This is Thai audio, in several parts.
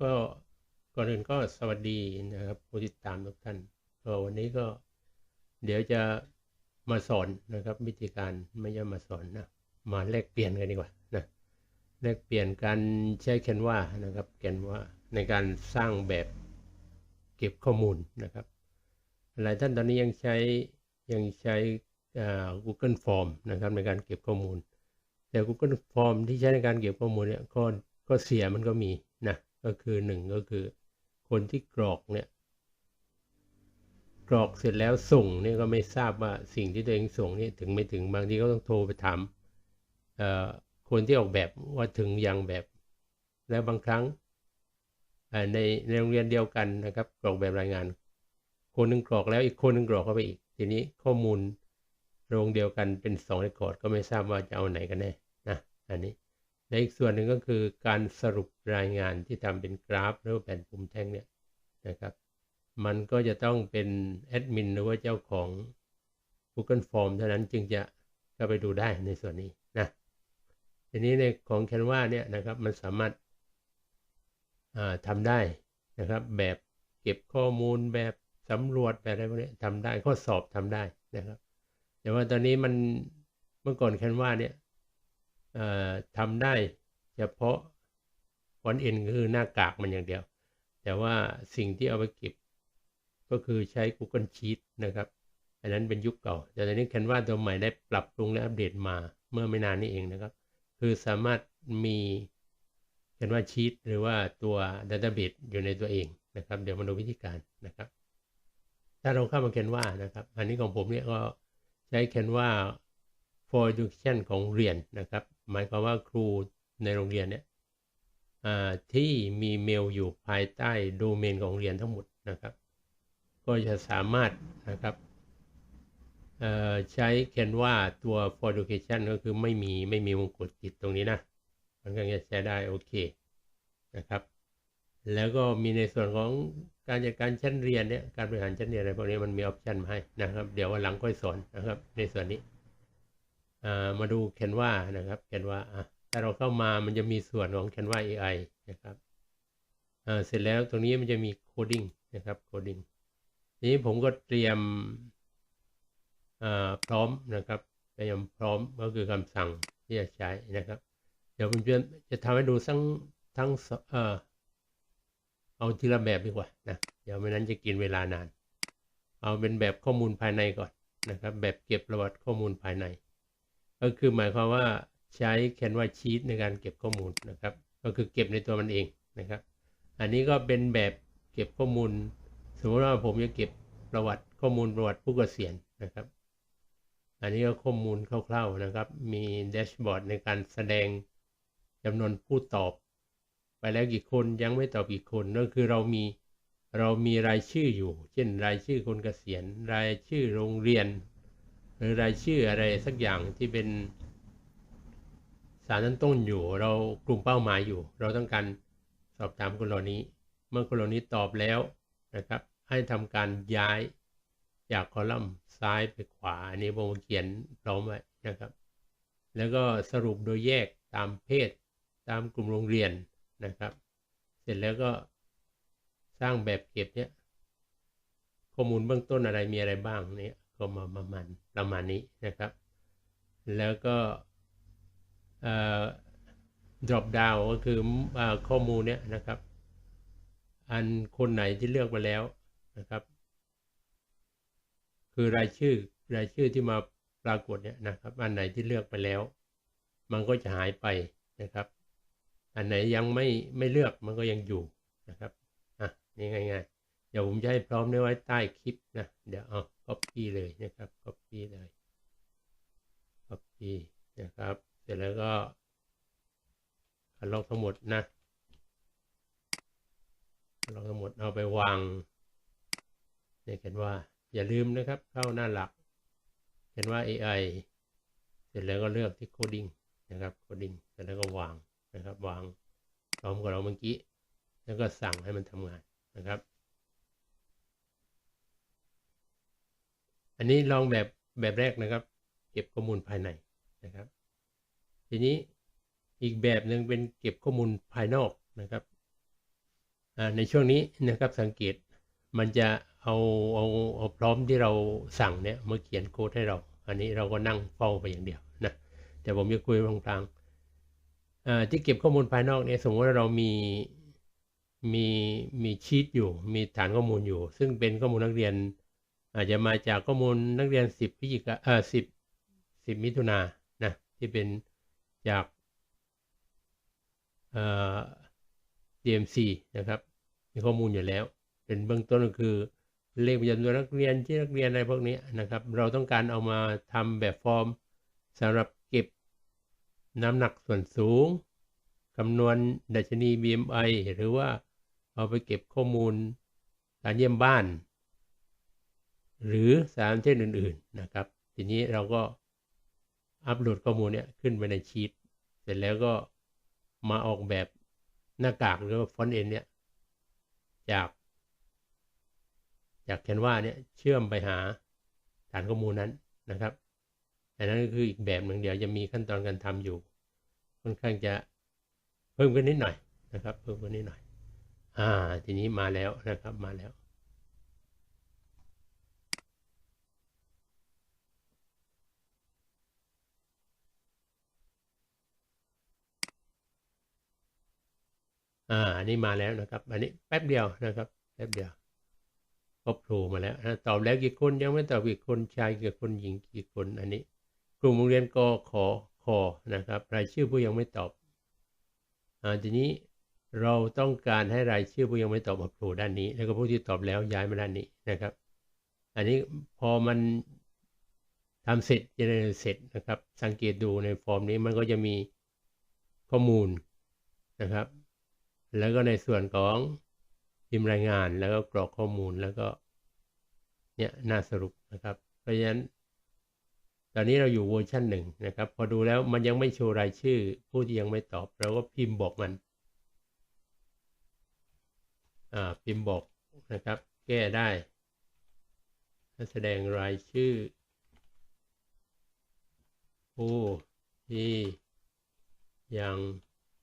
ก็ก่อนอื่นก็สวัสดีนะครับผู้ติดตามทุกท่านก็วันนี้ก็เดี๋ยวจะมาสอนนะครับวิธีการไม่ใช่มาสอนนะมาแลกเปลี่ยนกันดีกว่านะแลกเปลี่ยนการใช้แคนวานะครับแคนวาในการสร้างแบบเก็บข้อมูลนะครับหลายท่านตอนนี้ยังใช้ยังใช้ Google Form นะครับในการเก็บข้อมูล แต่ Google Form ที่ใช้ในการเก็บข้อมูลเนี่ยก็ก็เสียมันก็มีนะ ก็คือหนึ่งก็คือ คนที่กรอกเนี่ยกรอกเสร็จแล้วส่งเนี่ยก็ไม่ทราบว่าสิ่งที่ตัวเองส่งนี่ถึงไม่ถึงบางทีก็ต้องโทรไปถามคนที่ออกแบบว่าถึงยังแบบ แล้วบางครั้งในในโรงเรียนเดียวกันนะครับกรอกแบบรายงาน คนหนึ่งกรอกแล้วอีกคนหนึ่งกรอกเข้าไปอีก ทีนี้ข้อมูลโรงเดียวกันเป็นสองเรคคอร์ดก็ไม่ทราบว่าจะเอาไหนกันแน่นะอันนี้ และอีกส่วนหนึ่งก็คือการสรุปรายงานที่ทำเป็นกราฟ หรือแผ่นปุ่มแท่งเนี่ยนะครับ มันก็จะต้องเป็นแอดมินหรือว่าเจ้าของ Google Form เท่านั้นจึงจะเข้าไปดูได้ในส่วนนี้นะทีนี้ในของ Canva เนี่ยนะครับมันสามารถาทำได้นะครับ แบบเก็บข้อมูลแบบสำรวจแบบอะไรพวกนี้ทำได้ข้อสอบทำได้นะครับ แต่ว่าตอนนี้มันเมื่อก่อน Canva เนี่ย ทำได้เฉพาะฟอนต์เอ็นคือหน้ากากมันอย่างเดียว แต่ว่าสิ่งที่เอาไปเก็บก็คือใช้ Google Sheet นะครับ อันนั้นเป็นยุคเก่า แต่ตอนนี้ Canva ตัวใหม่ได้ปรับปรุงและอัปเดตมาเมื่อไม่นานนี้เองนะครับ คือสามารถมี Canva Sheet หรือว่าตัว Database อยู่ในตัวเองนะครับ เดี๋ยวมาดูวิธีการนะครับ ถ้าเราเข้ามา Canva นะครับ อันนี้ของผมเนี่ยก็ใช้ Canva for education ของเรียนนะครับ หมายความว่าครูในโรงเรียนเนี่ยที่มีเมลอยู่ภายใต้โดเมนของเรียนทั้งหมดนะครับ ก็จะสามารถนะครับใช้เขียนว่าตัว for education ก็คือไม่มีไม่มีวงกดติดตรงนี้นะ มันก็จะใช้ได้โอเคนะครับ แล้วก็มีในส่วนของการจัดการชั้นเรียนเนี่ย การบริหารชั้นเรียนอะไรพวกนี้มันมีออปชันมาให้นะครับ เดี๋ยววันหลังค่อยสอนนะครับในส่วนนี้ มาดูแคนวานะครับแคนวาถ้าเราเข้ามามันจะมีส่วนของแคนวา AI นะครับเสร็จแล้วตรงนี้มันจะมีโคดิ้งนะครับโคดิ้งนี้ผมก็เตรียมพร้อมนะครับเตรียมพร้อมก็คือคำสั่งที่จะใช้นะครับ เดี๋ยวผมจะจะทำให้ดูทั้งทั้งเออเอาทีละแบบดีกว่านะเดี๋ยวไม่นั้นจะกินเวลานาน เอาเป็นแบบข้อมูลภายในก่อนนะครับ แบบเก็บประวัติข้อมูลภายใน ก็คือหมายความว่าใช้ Canva Sheet ในการเก็บข้อมูลนะครับ ก็คือเก็บในตัวมันเองนะครับ อันนี้ก็เป็นแบบเก็บข้อมูล สมมติว่าผมจะเก็บประวัติข้อมูลประวัติผู้เกษียณนะครับ อันนี้ก็ข้อมูลคร่าวๆนะครับ มีแดชบอร์ดในการแสดงจำนวนผู้ตอบ ไปแล้วกี่คนยังไม่ตอบกี่คนก็คือเรามีเรามีรายชื่ออยู่ เช่น รายชื่อคนเกษียณ รายชื่อโรงเรียน หรือรายชื่ออะไรสักอย่างที่เป็นสารนั้นต้นอยู่ เรากลุ่มเป้าหมายอยู่ เราต้องการสอบถามคนเหล่านี้ เมื่อคนเหล่านี้ตอบแล้วนะครับ ให้ทำการย้ายจากคอลัมน์ซ้ายไปขวาอันนี้ผมเขียนพร้อมไว้นะครับ แล้วก็สรุปโดยแยกตามเพศ ตามกลุ่มโรงเรียนนะครับ เสร็จแล้วก็สร้างแบบเก็บเนี้ยข้อมูลเบื้องต้นอะไรมีอะไรบ้างเนี่ย ก็มาประมาณประมาณนี้นะครับ แล้วก็ drop down ก็คืออข้อมูลเนี้ยนะครับ อันคนไหนที่เลือกไปแล้วนะครับ คือรายชื่อรายชื่อที่มาปรากฏเนี่ยนะครับ อันไหนที่เลือกไปแล้ว มันก็จะหายไปนะครับ อันไหนยังไม่ไม่เลือกมันก็ยังอยู่นะครับอะนี่ง่ายๆเดี๋ยวผมจะให้พร้อมไว้ใต้คลิปนะเดี๋ยวเอา copy เลยนะครับ copy เลย copy นะครับ เสร็จแล้วก็คัดลอกทั้งหมดนะคัดลอกทั้งหมดเอาไปวางเนี่ยเขียนว่าอย่าลืมนะครับ เข้าหน้าหลักเขียนว่า AI เสร็จแล้วก็เลือกที่ coding นะครับ coding เสร็จแล้วก็วางนะครับ วางพร้อมกับเราเมื่อกี้ แล้วก็สั่งให้มันทำงานนะครับ อันนี้ลองแบบแบบแรกนะครับ เก็บข้อมูลภายในนะครับ ทีนี้อีกแบบหนึ่งเป็นเก็บข้อมูลภายนอกนะครับในช่วงนี้นะครับสังเกตมันจะเอาเอาเอาพร้อมที่เราสั่งเนี่ยมาเขียนโค้ดให้เรา อันนี้เราก็นั่งเฝ้าไปอย่างเดียวนะแต่ผมจะคุยตรงๆที่เก็บข้อมูลภายนอกเนี่ยสมมติว่าเรามีมีมีชีตอยู่ มีฐานข้อมูลอยู่ ซึ่งเป็นข้อมูลนักเรียน อาจจะมาจากข้อมูลนักเรียน 10พฤศจิกาเอ่อ10 10 มิถุนานนะที่เป็นจากเอ่อ DMC นะครับ มีข้อมูลอยู่แล้ว เป็นเบื้องต้นก็คือเลขประจำตัวนักเรียนที่นักเรียนอะไรพวกนี้นะครับ เราต้องการเอามาทำแบบฟอร์มสำหรับเก็บน้ำหนักส่วนสูงคำนวณดัชนี BMI หรือว่าเอาไปเก็บข้อมูลการเยี่ยมบ้าน หรือสารเช่นอื่นๆนะครับ ทีนี้เราก็อัปโหลดข้อมูลเนี่ยขึ้นไปในชีตเสร็จแล้วก็มาออกแบบหน้ากากหรือว่าฟอนต์เอ็นเนี่ยจาก จากแคนวาเนี่ยเชื่อมไปหาฐานข้อมูลนั้นนะครับอันนั้นก็คืออีกแบบหนึ่งเดียวจะมีขั้นตอนการทำอยู่ ค่อนข้างจะเพิ่มขึ้นนิดหน่อยนะครับ เพิ่มขึ้นนิดหน่อย อ่า ทีนี้มาแล้วนะครับมาแล้ว อ่าอันนี้มาแล้วนะครับ อันนี้แป๊บเดียวนะครับแป๊บเดียวก็โผล่มาแล้วนะตอบแล้วกี่คนยังไม่ตอบกี่คนชายกี่คนหญิงกี่คนอันนี้ กลุ่มโรงเรียนกขอคอนะครับรายชื่อผู้ยังไม่ตอบอ่าทีนี้เราต้องการให้รายชื่อผู้ยังไม่ตอบมาโผล่ด้านนี้ แล้วก็ผู้ที่ตอบแล้วย้ายมาด้านนี้นะครับ อันนี้พอมันทำเสร็จจะได้เสร็จนะครับ สังเกตดูในฟอร์มนี้มันก็จะมีข้อมูลนะครับ แล้วก็ในส่วนของพิมพ์รายงานแล้วก็กรอกข้อมูลแล้วก็เนี่ยหน้าสรุปนะครับ เพราะฉะนั้น ตอนนี้เราอยู่เวอร์ชันหนึ่งนะครับ พอดูแล้วมันยังไม่โชว์รายชื่อ ผู้ที่ยังไม่ตอบเราก็พิมพ์บอกมันอ่าพิมพ์บอกนะครับ แก้ได้แสดงรายชื่อผู้ที่ยัง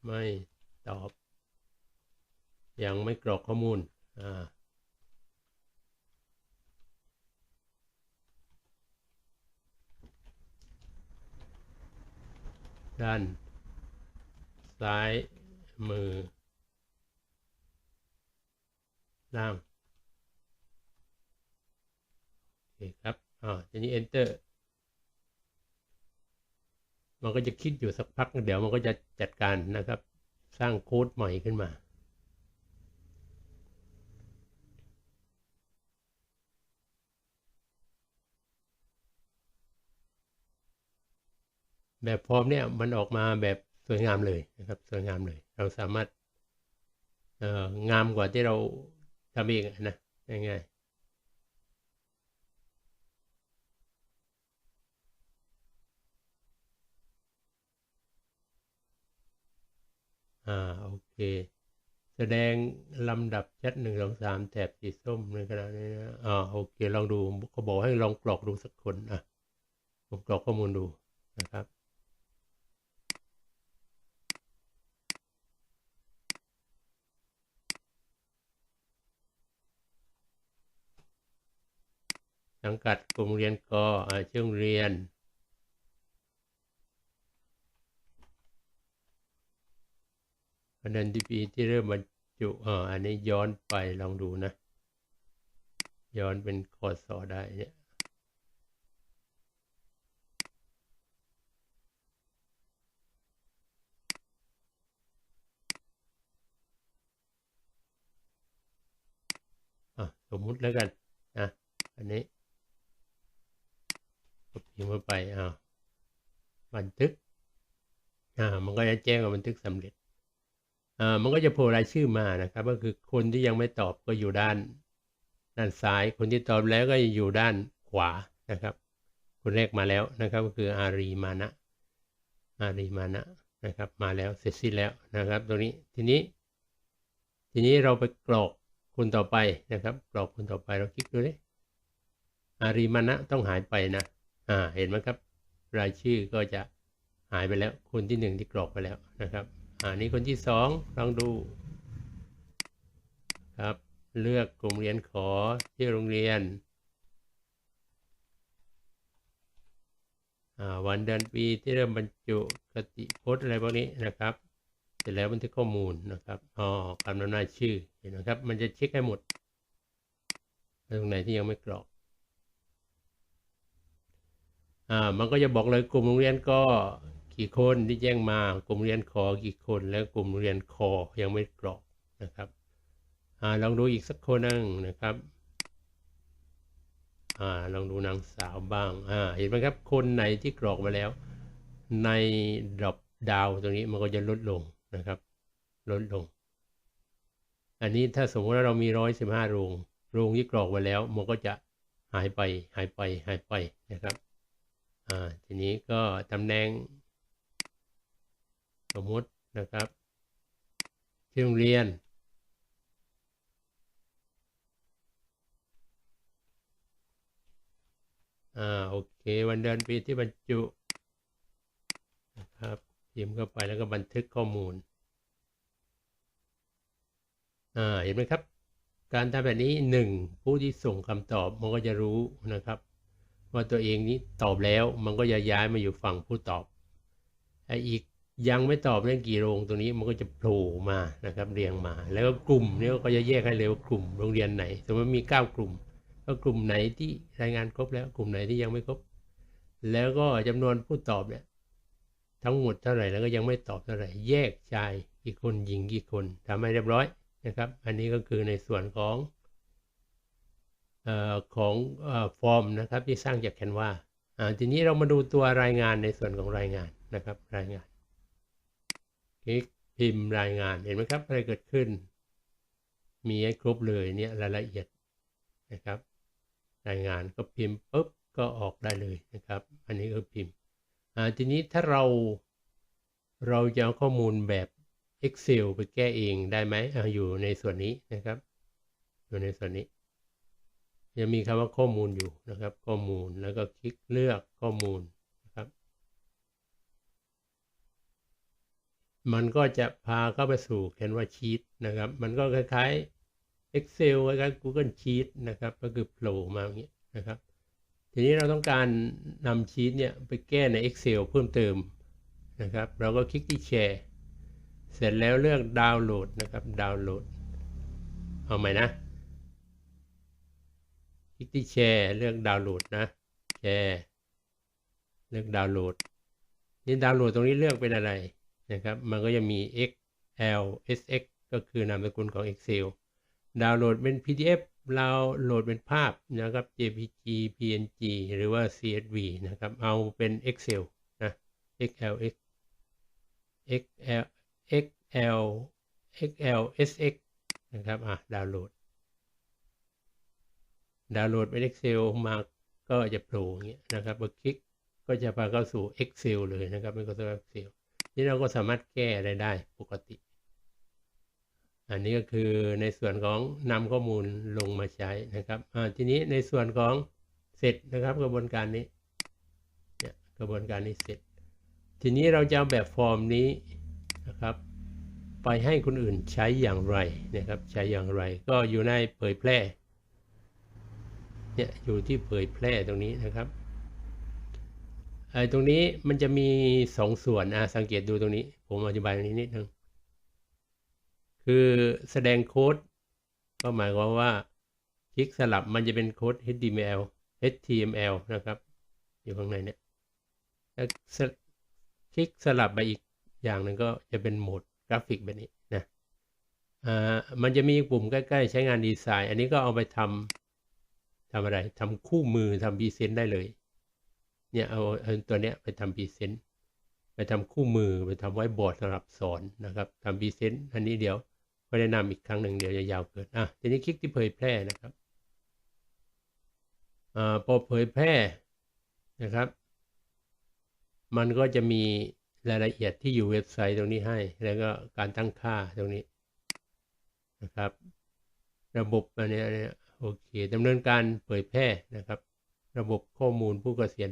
ไม่ตอบ ยังไม่กรอกข้อมูลอ่าด้าน ซ้ายมือ ล่างโอเคครับอ่าทีนี้ enter มันก็จะคิดอยู่สักพัก เดี๋ยวมันก็จะจัดการนะครับ สร้างโค้ดใหม่ขึ้นมา แบบฟอร์มเนี่ยมันออกมาแบบสวยงามเลยนะครับสวยงามเลย เราสามารถเอ่องามกว่าที่เราทำเองนะง่ายๆอ่าโอเค แสดงลำดับแชทหนึ่งสองสามแถบสีส้มในขณะนี้นะอ่าโอเคลองดูเขาบอกให้ลองกรอกดูสักคนอะผมกรอกข้อมูลดูนะครับ สังกัดกลุ่มเรียนกอชื่อโรงเรียนคะแนนที่ปีที่เริ่มบรรจุอ่ออันนี้ย้อนไปลองดูนะ ย้อนเป็นคอสอได้เนี่ยสมมุติแล้วกันนะอันนี้ พิมพ์เข้าไปอ่าบันทึกอ่ามันก็จะแจ้งว่าบันทึกสำเร็จอ่ามันก็จะโผล่รายชื่อมานะครับ ก็คือคนที่ยังไม่ตอบก็อยู่ด้าน ด้านซ้าย คนที่ตอบแล้วก็อยู่ด้านขวานะครับ คนแรกมาแล้วนะครับ ก็คืออารีมานะอารีมานะนะครับ มาแล้วเสร็จสิ้นแล้วนะครับ ตรงนี้ทีนี้ ทีนี้เราไปกรอกคนต่อไปนะครับ กรอกคนต่อไปเราคลิกดูเลยอารีมานะต้องหายไปนะ อ่าเห็นไหมครับ รายชื่อก็จะหายไปแล้ว คนที่หนึ่งที่กรอกไปแล้วนะครับอ่านี่คนที่สองลองดูครับเลือกกลุ่มเรียนขอที่โรงเรียนอ่าวันเดือนปีที่เริ่มบรรจุกติพจน์อะไรพวกนี้นะครับ เสร็จแล้วบันทึกข้อมูลนะครับอ๋อคำนำหน้าชื่อเห็นไหมครับ มันจะเช็คให้หมด ตรงไหนที่ยังไม่กรอก อ่ามันก็จะบอกเลยกลุ่มโรงเรียนก็กี่คนที่แจ้งมากลุ่มเรียนขอกี่คน แล้วกลุ่มเรียนคอยังไม่กรอกนะครับอ่าลองดูอีกสักคนหนึงนะครับอ่าลองดูนางสาวบ้างอ่าเห็นไหมครับคนไหนที่กรอกมาแล้ว ในดรอปดาวตรงนี้มันก็จะลดลงนะครับ ลดลง อันนี้ถ้าสมมติว่าเรามีร้อยสิบห้าโรงโรงที่กรอกไว้แล้ว มันก็จะหายไปหายไปหายไปนะครับ อ่าทีนี้ก็ตำแหน่ง สมมตินะครับ ที่โรงเรียน อ่าโอเค วันเดือนปีที่บรรจุนะครับพิมพ์เข้าไปแล้วก็บันทึกข้อมูล อ่าเห็นไหมครับ การทำแบบนี้หนึ่งผู้ที่ส่งคำตอบมันก็จะรู้นะครับ ว่าตัวเองนี้ตอบแล้วมันก็จะย้ายมาอยู่ฝั่งผู้ตอบไอ้อีกยังไม่ตอบเรื่องกี่โรงตรงนี้มันก็จะโผล่มานะครับเรียงมา แล้วก็กลุ่มนี้ก็จะแยกให้เร็วากลุ่มโรงเรียนไหนสมมติมี 9 กลุ่มก็กลุ่มไหนที่รายงานครบแล้วกลุ่มไหนที่ยังไม่ครบ แล้วก็จำนวนผู้ตอบเนี่ยทั้งหมดเท่าไหร่แล้วก็ยังไม่ตอบเท่าไหร่แยกชายกี่คนหญิงกี่คนทำให้เรียบร้อยนะครับ อันนี้ก็คือในส่วนของ อของอฟอร์มนะครับที่สร้างจากแคนวาทีนี้เรามาดูตัวรายงานในส่วนของรายงานนะครับรายงานคลิกพิมพ์รายงานเห็นไหมครับอะไรเกิดขึ้น มีให้ครบเลยเนี่ยรายละเอียดนะครับ รายงานก็พิมพ์ปุ๊บก็ออกได้เลยนะครับ อันนี้ก็พิมพ์ทีนี้ถ้าเราเราจะเอาข้อมูลแบบ Excel ไปแก้เองได้ไหมออยู่ในส่วนนี้นะครับ อยู่ในส่วนนี้ จะมีคำว่าข้อมูลอยู่นะครับ ข้อมูลแล้วก็คลิกเลือกข้อมูลนะครับ มันก็จะพาเข้าไปสู่ Canva Sheet นะครับ มันก็คล้ายๆ Excel คล้ายๆ Google Sheet นะครับ ก็คือโผล่มาอย่างนี้นะครับ ทีนี้เราต้องการนำชีตเนี่ยไปแก้ใน Excel เพิ่มเติมนะครับ เราก็คลิกที่แชร์เสร็จแล้วเลือกดาวน์โหลดนะครับ ดาวน์โหลด เอาใหม่นะ ลิกที่แชร์เลือกดาวน์โหลดนะ แชร์เลือกดาวน์โหลด นี่ดาวน์โหลดตรงนี้เลือกเป็นอะไรนะครับ มันก็จะมี XL SX ก็คือนามสกุลของ Excel ดาวน์โหลดเป็น PDF เราโหลดเป็นภาพนะครับ JPG PNG หรือว่า CSV นะครับ เอาเป็น Excel นะ XLX XL XL XL SX นะครับ อะ ดาวน์โหลด ดาวน์โหลดเป็น Excel มาก็จะโผล่อย่างเงี้ยนะครับพอคลิกก็จะพาเข้าสู่ Excel เลยนะครับ Microsoft Excel นี่เราก็สามารถแก้อะไรได้ปกติ อันนี้ก็คือในส่วนของนำข้อมูลลงมาใช้นะครับทีนี้ในส่วนของเสร็จนะครับกระบวนการนี้เนี่ยกระบวนการนี้เสร็จ ทีนี้เราจะเอาแบบฟอร์มนี้นะครับ ไปให้คนอื่นใช้อย่างไรนะครับ ใช้อย่างไรก็อยู่ในเผยแพร่ เนี่ยอยู่ที่เผยแพร่ตรงนี้นะครับไอ้ตรงนี้มันจะมีสองส่วนอะสังเกตดูตรงนี้ ผมอธิบายตรงนี้นิดนึงคือแสดงโค้ดก็หมายความว่าคลิกสลับมันจะเป็นโค้ด HTML HTML นะครับ อยู่ข้างในเนี่ยแล้วคลิกสลับไปอีกอย่างหนึ่งก็จะเป็นโหมดกราฟิกแบบนี้นะอ่ามันจะมีปุ่มใกล้ ๆ ใช้งานดีไซน์ อันนี้ก็เอาไปทำ ทำอะไรทำคู่มือทำพรีเซนต์ได้เลย เนี่ยเอาเอาตัวเนี้ยไปทำพรีเซนต์ไปทำคู่มือไปทำไว้บอร์ดสำหรับสอนนะครับทำพรีเซนต์อันนี้เดี๋ยวก็แนะนำอีกครั้งหนึ่งเดี๋ยวจะยาวเกินอะทีนี้คลิกที่เผยแพร่นะครับอ่าพอเผยแพร่นะครับ มันก็จะมีรายละเอียดที่อยู่เว็บไซต์ตรงนี้ให้ แล้วก็การตั้งค่าตรงนี้นะครับ ระบบอันนี้ โอเคดำเนินการเผยแพร่นะครับ ระบบข้อมูลผู้เกษียณ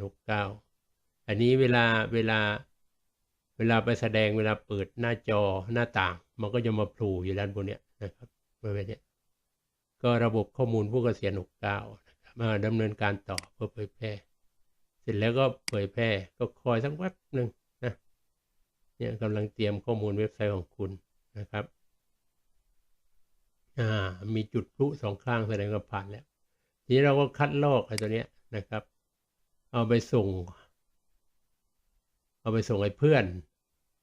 69 อันนี้เวลาเวลาเวลาไปแสดงเวลาเปิดหน้าจอหน้าต่าง มันก็จะมาโผล่อยู่ด้านบนเนี้ยนะครับบริเวณเนี้ยก็ระบบข้อมูลผู้เกษียณ69นะครับมาดำเนินการต่อเพื่อเผยแพร่ เสร็จแล้วก็เผยแพร่ก็คอยสักแป๊บหนึ่งนะเนี่ยกำลังเตรียมข้อมูลเว็บไซต์ของคุณนะครับ อ่ามีจุดพลุสองข้างแสดงว่าผ่านแล้ว ทีนี้เราก็คัดลอกไอ้ตัวเนี้ยนะครับ เอาไปส่ง เอาไปส่งให้เพื่อน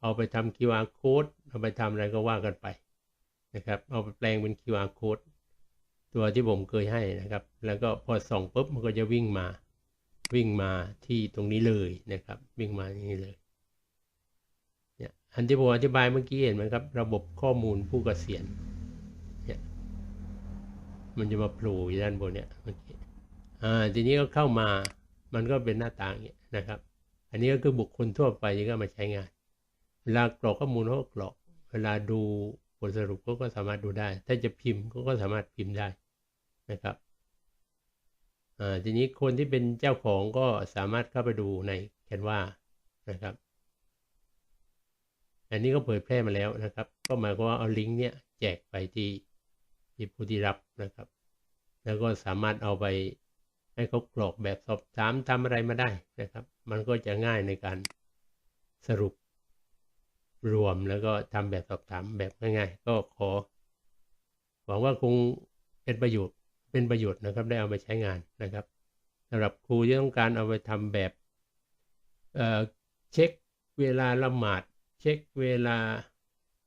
เอาไปทำ QR code เอาไปทำอะไรก็ว่ากันไปนะครับ เอาไปแปลงเป็น QR code ตัวที่ผมเคยให้นะครับ แล้วก็พอส่องปุ๊บมันก็จะวิ่งมา วิ่งมาที่ตรงนี้เลยนะครับ วิ่งมาอย่างนี้เลยเนี่ยอันที่ผมอธิบายเมื่อกี้เห็นไหมครับ ระบบข้อมูลผู้เกษียณ มันจะมาโผล่อยู่ด้านบนเนี่ยเมื่อกี้อ่าทีนี้ก็เข้ามามันก็เป็นหน้าต่างอย่างเงี้ยนะครับ อันนี้ก็คือบุคคลทั่วไปที่ก็มาใช้งาน เวลากรอกข้อมูลเขาก็กรอก เวลาดูผลสรุปก็สามารถดูได้ ถ้าจะพิมพ์เขาก็สามารถพิมพ์ได้นะครับอ่าทีนี้คนที่เป็นเจ้าของก็สามารถเข้าไปดูในแคนวานะครับ อันนี้ก็เผยแพร่มาแล้วนะครับ ก็หมายความว่าเอาลิงก์เนี้ยแจกไปที่ ที่ผู้ที่รับนะครับ แล้วก็สามารถเอาไปให้เขากรอกแบบสอบถามทำอะไรมาได้นะครับ มันก็จะง่ายในการสรุปรวมแล้วก็ทำแบบสอบถามแบบง่ายๆ ก็ขอ หวังว่าคงเป็นประโยชน์เป็นประโยชน์นะครับ ได้เอาไปใช้งานนะครับสำหรับครูที่ต้องการเอาไปทำแบบเเช็คเวลาละหมาด เช็คเวลา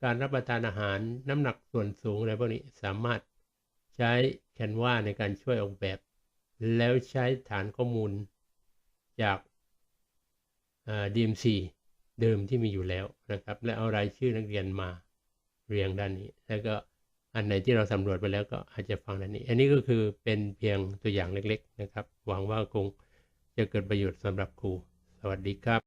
การรับประทานอาหารน้ำหนักส่วนสูงอะไรพวกนี้สามารถใช้แคนวาในการช่วยออกแบบ แล้วใช้ฐานข้อมูลจากเอ่อ DMC เดิมที่มีอยู่แล้วนะครับ และเอารายชื่อนักเรียนมาเรียงด้านนี้ แล้วก็อันไหนที่เราสำรวจไปแล้วก็อาจจะฟังด้านนี้ อันนี้ก็คือเป็นเพียงตัวอย่างเล็กๆนะครับ หวังว่าคงจะเกิดประโยชน์สำหรับครู สวัสดีครับ